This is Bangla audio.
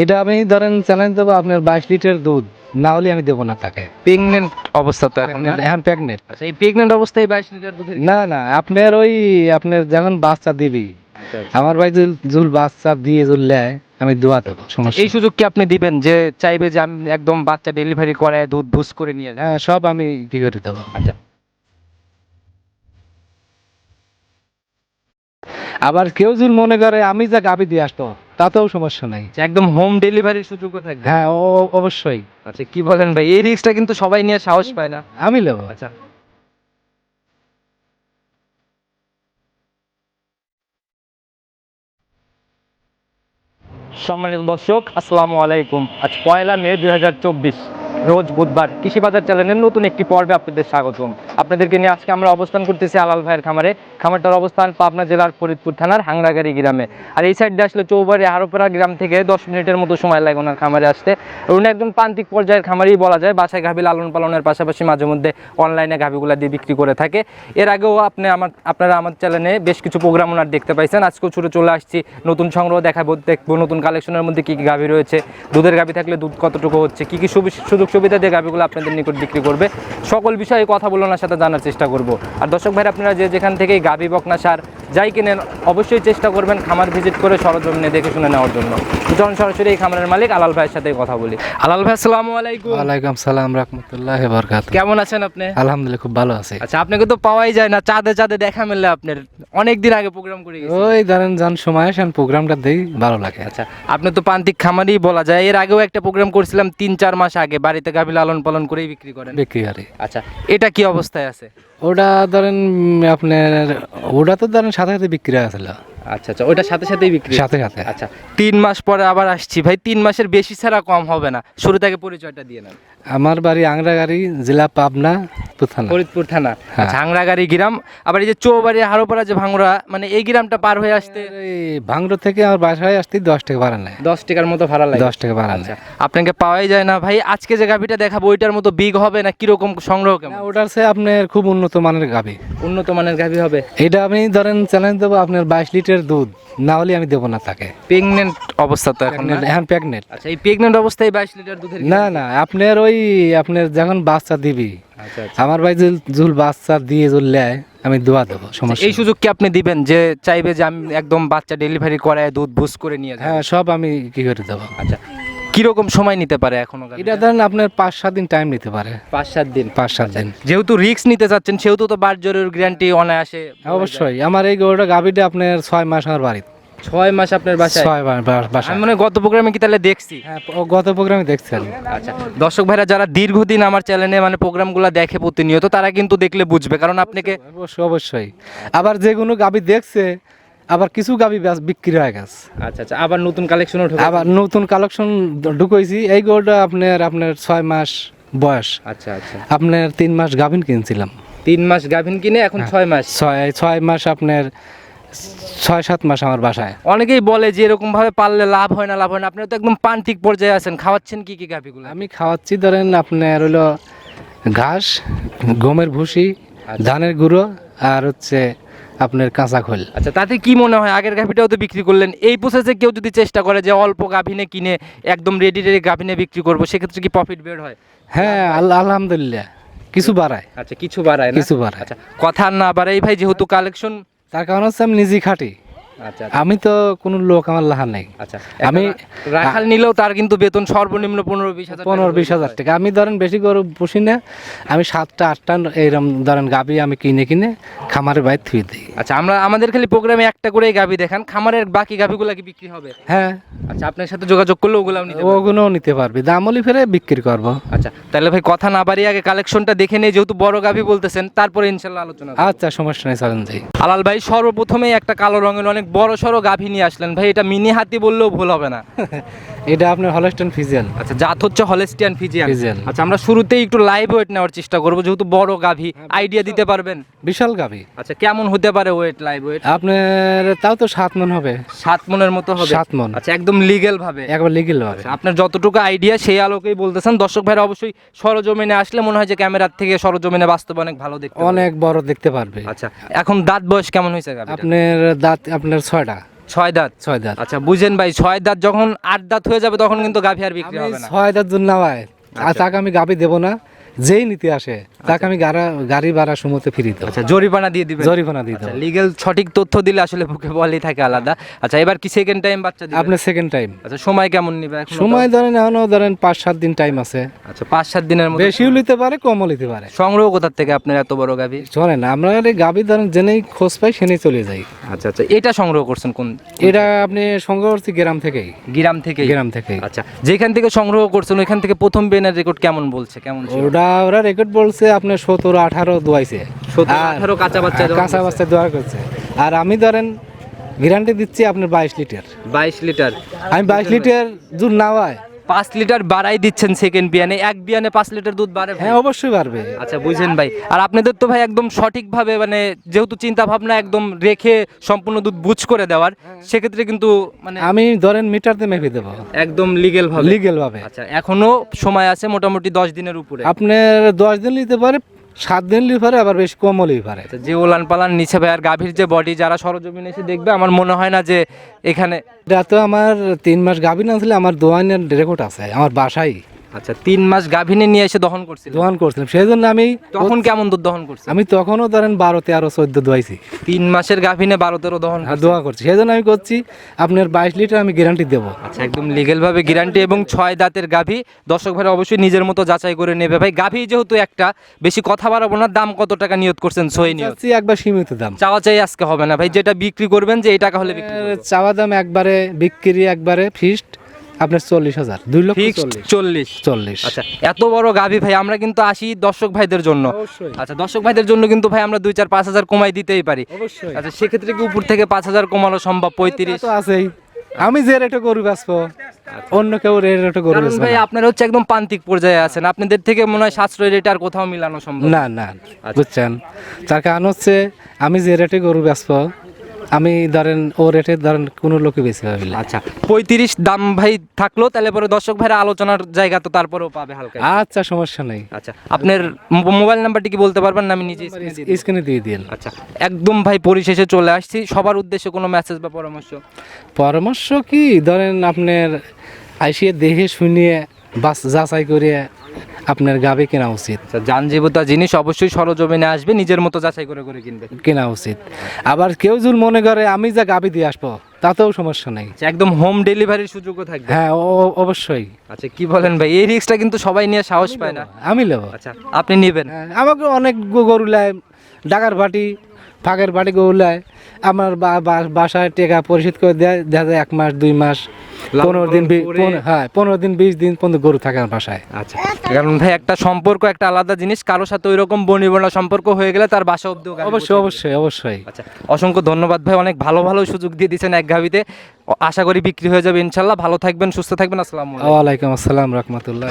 এটা আমি ধরেন চ্যালেঞ্জ দেবো আপনার বাইশ লিটার দুধ। না হলে আমি দেবো না তাকে। প্রেগনেন্ট অবস্থা তো এখন এখন প্রেগনেন্ট আচ্ছা এই প্রেগনেন্ট অবস্থায় বাইশ লিটার দুধের না না আপনার ওই আপনার যেমন বাচ্চা দিবি আচ্ছা, আমার ভাই জুল বাচ্চা দিয়ে জুল নেয় আমি দোয়া দেবো সমস্যা এই সুযোগ কি আপনি দিবেন যে চাইবে যে আমি একদম বাচ্চা ডেলিভারি করে দুধ ভুস করে নিয়ে হ্যাঁ সব আমি কি করে দেবো। আচ্ছা। আবার কেউ যদি মনে করে আমি যা গাবি দিয়ে আসতো তাতেও সমস্যা নাই। একদম হোম ডেলিভারির সুযোগ থাকবে। হ্যাঁ ও অবশ্যই। আচ্ছা কি বলেন ভাই? এই রিস্কটা কিন্তু সবাই নিয়ে সাহস পায় না। আমি নেব। আচ্ছা। সম্মানিত দর্শক আসসালামু আলাইকুম। আজ পয়লা মে দুই হাজার চব্বিশ রোজ বুধবার কৃষি বাজার চ্যানেলের নতুন একটি পর্বে আপনাদের স্বাগতম। আপনাদেরকে নিয়ে আজকে আমরা অবস্থান করতেছি আলাল ভাইয়ের খামারে। খামারটার অবস্থান পাবনা জেলার ফরিদপুর থানার হাংরাগাড়ি গ্রামে। আর এই সাইড আসলে চৌবাড়ি হারোপাড়া গ্রাম থেকে দশ মিনিটের মতো সময় লাগে ওনার খামারে আসতে। উনি একদম প্রান্তিক পর্যায়ের খামারই বলা যায়। বাসায় গাভী লালন পালনের পাশাপাশি মাঝে মধ্যে অনলাইনে গাভীগুলা দিয়ে বিক্রি করে থাকে। এর আগেও আপনি আমার আপনারা আমার চ্যানেলে বেশ কিছু প্রোগ্রাম ওনার দেখতে পাইছেন। আজকেও ছুটে চলে আসছি। নতুন সংগ্রহ দেখাবো, দেখব নতুন কালেকশনের মধ্যে কী কী গাভী রয়েছে। দুধের গাভী থাকলে দুধ কতটুকু হচ্ছে? কী কী সুযোগ সুবিধা দিয়ে গাভীগুলো আপনাদের নিকট বিক্রি করবে? সকল বিষয়ে কথা বলে ওনার সাথে জানার চেষ্টা করব। আর দর্শক ভাই আপনারা যে যেখান থেকে গাভী বকনা সার যাই কিনেন অবশ্যই চেষ্টা করবেন খামার ভিজিট করে সরজমিনে দেখে শুনে নেওয়ার জন্য। চলুন সরাসরি এই খামারের মালিক আলাল ভাইয়ের সাথে কথা বলি। আলাল ভাই আসসালামু আলাইকুম। ওয়ালাইকুম সালাম রহমতুল্লাহ বরকাত কেমন আছেন আপনি? আলহামদুলিল্লাহ খুব ভালো আছে। আচ্ছা আপনাকে তো পাওয়াই যায় না চাঁদে চাঁদে দেখা মিললে আপনার অনেক দিন আগে প্রোগ্রাম করে গেছি ওই ধরেন যান সময় আসেন প্রোগ্রামটা দেই ভালো লাগে। আচ্ছা আপনি তো প্রান্তিক খামারই বলা যায়। এর আগেও একটা প্রোগ্রাম করছিলাম তিন চার মাস আগে বাড়িতে গাভী লালন পালন করেই বিক্রি করেন। বিক্রি করে। আচ্ছা এটা কি অবস্থায় আছে? ওটা ধরেন আপনার ওটা তো ধরেন সাথে সাথে বিক্রি হয়ে গেছিল। আচ্ছা আচ্ছা ওইটার সাথে সাথেই বিক্রি সাথে সাথে। আচ্ছা তিন মাস পরে আবার আসছি। ভাই তিন মাসের বেশি ছাড়া কম হবে না। শুরু থেকে পরিচয়টা দিয়ে নেন। আমার বাড়ি আংরাগাড়ি জেলা পাবনা ফরিদপুর থানা। হ্যাঁ। ঝাংরাগাড়ি গ্রাম। আবার এই যে চৌবাড়ি হারোপাড়া যে ভাঙড়া মানে এই গ্রামটা পার হয়ে আসতে ভাঙড়ো থেকে আমার বাসায় আসতে দশ টাকা ভাড়া নেয়। দশ টাকার মতো ভাড়া লাগে। দশ টাকা ভাড়া আচ্ছা নেয়। আপনাকে পাওয়াই যায় না। ভাই আজকে যে গাভিটা দেখাবো ওইটার মতো বিগ হবে না? কীরকম সংগ্রহ কেমন? ওটার সে আপনার খুব উন্নত মানের গাভি। উন্নত মানের গাভি হবে। এটা আমি ধরেন চ্যালেঞ্জ দেবো আপনার বাইশ লিটার দুধ না হলে আমি দেবো না তাকে। প্রেগনেন্ট অবস্থা তো এখন এখন প্রেগনেন্ট আচ্ছা এই প্রেগনেন্ট অবস্থায় বাইশ লিটার দুধের না না আপনার ওই আপনার যখন বাচ্চা দিবি আচ্ছা আচ্ছা। আমার ভাই জুল বাচ্চা দিয়ে জুল নেয় আমি দোয়া দেবো সমস্যা এই সুযোগ কি আপনি দিবেন যে চাইবে যে আমি একদম বাচ্চা ডেলিভারি করায় দুধ বুস করে নিয়ে। হ্যাঁ সব আমি কি করে দেবো? আচ্ছা কীরকম সময় নিতে পারে এখনও এটা ধরেন আপনার পাঁচ সাত দিন টাইম নিতে পারে। পাঁচ সাত দিন। পাঁচ সাত দিন। যেহেতু রিস্ক নিতে চাচ্ছেন সেহেতু তো বার জোরের গ্যারান্টি অনায়াসে অবশ্যই আমার এই গরুটা গাভিটা আপনার ছয় মাস আমার বাড়ি ছয় মাস আপনার বাসায়? ছয় মাস আমি মনে গত প্রোগ্রামে কি তাহলে দেখছি? হ্যাঁ গত প্রোগ্রামে দেখছেন আচ্ছা দর্শক ভাইরা যারা দীর্ঘদিন আমার চ্যানেলে মানে প্রোগ্রামগুলো দেখে প্রতিনিয়ত তারা কিন্তু দেখলে বুঝবে কারণ আপনাকে অবশ্যই অবশ্যই। আবার যে কোনো গাভি দেখছে আবার কিছু ব্যাস- বিক্রি হয়ে গেছে। আচ্ছা আচ্ছা আবার নতুন কালেকশনও ঢোকা আবার নতুন কালেকশন ঢুকাইছি। এই গরুটা আপনার আপনার ছয় মাস বয়স। আচ্ছা আচ্ছা। আপনার তিন মাস গাভিন কিনছিলাম। তিন মাস গাভিন কিনে এখন ছয় মাস? ছয় ছয় মাস আপনার ছয় সাত মাস আমার বাসায়। অনেকেই বলে যে এরকম ভাবে পারলে লাভ হয় না লাভ হয় না। আপনি তো একদম পান্তিক পর্যায়ে আছেন। খাওয়াচ্ছেন কি কি গাভিগুলো? আমি খাওয়াচ্ছি ধরেন আপনার হলো ঘাস গমের ভুসি ধানের গুঁড়ো আর হচ্ছে আপনার কাঁচা খোল। আচ্ছা তাতে কি মনে হয় আগের গাভিটাও তো বিক্রি করলেন? এই প্রসেসে কেউ যদি চেষ্টা করে যে অল্প গাভিনে কিনে একদম রেডি রেডি গাভিনে বিক্রি করব সেক্ষেত্রে কি প্রফিট বের হয়? হ্যাঁ আল্লাহ আলহামদুলিল্লাহ। কিছু বাড়ায়। আচ্ছা কিছু বাড়ায় কিছু বাড়ায়। আচ্ছা কথা না বাড়াই ভাই যেহেতু কালেকশন তার কারণ হচ্ছে আমি নিজেই খাটি। আচ্ছা আমি তো কোনো লোক আমার লাহা নাই। আচ্ছা আমি রাখাল নিলেও তার কিন্তু বেতন সর্বনিম্ন পনেরো বিশ হাজার পনেরো বিশ হাজার টাকা। আমি ধরেন বেশি গরু পুষি না আমি সাতটা আটটা এইরকম ধরেন গাবি আমি কিনে কিনে খামারের বাইরে থুয়ে দিই। আচ্ছা আমরা আমাদের খালি প্রোগ্রামে একটা করেই গাভি দেখান খামারের বাকি গাভিগুলো কি বিক্রি হবে? হ্যাঁ। আচ্ছা আপনার সাথে যোগাযোগ করলে ওগুলাও নিতে। ওগুলোও নিতে পারবি দামলি ফেরে বিক্রি করব। আচ্ছা তাহলে ভাই কথা না বাড়িয়ে আগে কালেকশনটা দেখে নিয়ে যেহেতু বড় গাভি বলতেছেন তারপরে ইনশাল্লাহ আলোচনা আচ্ছা সমস্যা নেই চলেন যাই। আলাল ভাই সর্বপ্রথমেই একটা কালো রঙের অনেক বড় সড়ো গাভি নিয়ে আসলেন। ভাই এটা মিনি হাতি বললেও ভুল হবে না। এটা আপনার হলস্টন ফিজিয়াল আচ্ছা জাত হচ্ছে হলেস্টিয়ান ফিজিয়ান ফিজিয়ান। আচ্ছা আমরা শুরুতেই একটু লাইভ ওয়েট নেওয়ার চেষ্টা করব যেহেতু বড় গাভি। আইডিয়া দিতে পারবেন? বিশাল গাভি। আচ্ছা কেমন হতে পারে ওয়েট লাইভ ওয়েট আপনার তাও তো সাত মন হবে। সাত মনের মতো হবে? সাত মন। আচ্ছা একদম লিগেল ভাবে। একবার লিগেল হবে আচ্ছা, আপনার যতটুকু আইডিয়া সেই আলোকেই বলতেছেন। দর্শক ভাইরা অবশ্যই সরজমিনে আসলে মনে হয় যে ক্যামেরার থেকে সরজমিনে বাস্তবে অনেক ভালো দেখতে অনেক বড় দেখতে পারবে। আচ্ছা এখন দাঁত বয়স কেমন হয়েছে? আপনার দাঁত আপনার ছয়টা। ছয় দাঁত? ছয় দাঁত। আচ্ছা বুঝেন ভাই ছয় দাঁত যখন আট দাঁত হয়ে যাবে তখন কিন্তু গাভী আর বিক্রি হবে না। ছয় দাঁত জন্য ভাই আর। তাকে আমি গাভি দেবো না। যেই নিতে আসে তাকে আমি গাড়ি ভাড়া সময়তে ফিরি দেবো। আচ্ছা জরিমানা দিয়ে দিবেন? জরিমানা দিয়ে আচ্ছা দেবো। লিগেল সঠিক তথ্য দিলে আসলে বুকে বলেই থাকে আলাদা। আচ্ছা এবার কি সেকেন্ড টাইম বাচ্চা দিবেন? আপনার সেকেন্ড টাইম আচ্ছা সময় কেমন নিবে এখন? সময় ধরেন এখনও ধরেন পাঁচ সাত দিন টাইম আছে। আচ্ছা পাঁচ সাত দিনের মধ্যে বেশিও নিতে পারে কমও নিতে পারে। সংগ্রহ কোথার থেকে আপনার এত বড় গাভী? শোনেন আমরা এই গাবি ধরেন জেনেই খোঁজ পাই সেনেই চলে যাই। আচ্ছা আচ্ছা এটা সংগ্রহ করছেন কোন? এটা আপনি সংগ্রহ করছি গ্রাম থেকেই। গ্রাম থেকে গ্রাম থেকেই। আচ্ছা যেখান থেকে সংগ্রহ করছেন ওইখান থেকে প্রথম বেনার রেকর্ড কেমন বলছে? কেমন ছিল? ওটা ওরা রেকর্ড বলছে আপনার সতেরো আঠারো দোয়াইছে। 17, আর- 18 কাঁচা বাচ্চা কাঁচা বাচ্চা দোয়া করছে। আর আমি ধরেন গ্যারান্টি দিচ্ছি আপনার বাইশ লিটার। বাইশ লিটার। আমি বাইশ লিটার। দুধ নাওয়ায় পাঁচ লিটার বাড়াই দিচ্ছেন সেকেন্ড বিয়ানে। এক বিয়ানে পাঁচ লিটার দুধ বাড়ে ভাই? হ্যাঁ অবশ্যই বাড়বে। আচ্ছা বুঝেন ভাই। আর আপনাদের তো ভাই একদম সঠিকভাবে মানে যেহেতু চিন্তা ভাবনা একদম রেখে সম্পূর্ণ দুধ বুঝ করে দেওয়ার সেক্ষেত্রে কিন্তু মানে আমি ধরেন মিটার দিয়ে মেপে দেবো। একদম লিগেল ভাবে। লিগেল ভাবে। আচ্ছা এখনও সময় আছে মোটামুটি দশ দিনের উপরে। আপনার দশ দিন নিতে পারে সাত দিন লিভারে আবার বেশি কমও লিভারে যে ওলান পালান নিচে ভাই আর গাভীর যে বডি যারা সরজমিনে এসে দেখবে আমার মনে হয় না যে এখানে এটা তো আমার তিন মাস গাভীর না ছিল আমার দোয়ানের রেকর্ড আছে আমার বাসায়। আচ্ছা তিন মাস গাভীনে নিয়ে এসে দহন করছিল দোয়ান করছিলাম। সেই জন্য আমি তখন কেমন দুধ দহন করছে আমি তখনও ধরেন বারো তেরো চোদ্দ দোয়াইছি। তিন মাসের গাভীনে বারো তেরো দহন আর দোয়া করছি। সেই জন্য আমি করছি আপনার বাইশ লিটার আমি গ্যারান্টি দেবো। আচ্ছা একদম লিগেল ভাবে গ্যারান্টি এবং ছয় দাঁতের গাভী। দর্শক ভাই অবশ্যই নিজের মতো যাচাই করে নেবে। ভাই গাভী যেহেতু একটা বেশি কথা বাড়াবো না দাম কত টাকা নিয়ত করছেন সই নিয়ত একবার সীমিত দাম। চাওয়া চাই আজকে হবে না। ভাই যেটা বিক্রি করবেন যে এই টাকা হলে চাওয়া দাম একবারে বিক্রি একবারে ফিক্সড আপনার চল্লিশ হাজার দুই লক্ষ চল্লিশ। চল্লিশ। আচ্ছা এত বড় গাভী ভাই আমরা কিন্তু আসি দর্শক ভাইদের জন্য। আচ্ছা দর্শক ভাইদের জন্য কিন্তু ভাই আমরা দুই চার পাঁচ হাজার কমাই দিতেই পারি। আচ্ছা সেক্ষেত্রে কি উপর থেকে পাঁচ হাজার কমানো সম্ভব? পঁয়ত্রিশ? তো আছেই। আমি যে রেটে গরু বেচবো অন্য কেউ রে রেটে গরু ভাই। আপনারা হচ্ছে একদম প্রান্তিক পর্যায়ে আছেন। আপনাদের থেকে মনে হয় সাশ্রয় রেট আর কোথাও মিলানো সম্ভব? না না বুঝছেন? তার কারণ হচ্ছে আমি যে রেটে গরু বেচবো আমি ধরেন ও রেটে ধরেন কোনো লোকে বেশি পাবে না। আচ্ছা পঁয়ত্রিশ দাম ভাই থাকল তাহলে পরে দর্শক ভাইরা আলোচনার জায়গা তো তারপরেও পাবে হালকা আচ্ছা সমস্যা নেই। আচ্ছা আপনার মোবাইল নাম্বারটি কি বলতে পারবেন না আমি নিজে? স্ক্রিনে দিয়ে দিন আচ্ছা একদম ভাই পরিশেষে চলে আসছি। সবার উদ্দেশ্যে কোনো মেসেজ বা পরামর্শ? পরামর্শ কি? ধরেন আপনার আইসিয়ে দেখে শুনিয়ে বাস যাচাই করে আপনার গাবে কেনা উচিত। আচ্ছা যান জীবতা জিনিস অবশ্যই সরজমিনে আসবে নিজের মতো যাচাই করে করে কিনবে। কেনা উচিত। আবার কেউ যদি মনে করে আমি যা গাবি দিয়ে আসব তাতেও সমস্যা নেই। আচ্ছা, একদম হোম ডেলিভারির সুযোগও থাকবে। হ্যাঁ ও- অবশ্যই। আচ্ছা কি বলেন ভাই? এই রিক্সটা কিন্তু সবাই নিয়ে সাহস পায় না। আমি নেব। আচ্ছা আপনি নেবেন। হ্যাঁ, আমাকে অনেক গরু লাই ডাকার বাটি ফাঁকের বাটি গরু লাই আমার বাসায় টেকা পরিশোধ করে দেয় দেখা যায় এক মাস দুই মাস। পনেরো দিন হ্যাঁ পনেরো দিন বিশ দিন পর্যন্ত গরু থাকে আমার বাসায়। আচ্ছা কারণ ভাই একটা সম্পর্ক একটা আলাদা জিনিস। কারোর সাথে ওই রকম বনিবনা সম্পর্ক হয়ে গেলে তার বাসা অব্দি অবশ্যই অবশ্যই অবশ্যই। আচ্ছা অসংখ্য ধন্যবাদ ভাই অনেক ভালো ভালো সুযোগ দিয়ে দিয়েছেন এক গাভিতে। আশা করি বিক্রি হয়ে যাবে ইনশাল্লাহ। ভালো থাকবেন সুস্থ থাকবেন আসসালামু আলাইকুম। আসসালাম রহমতুল্লাহ।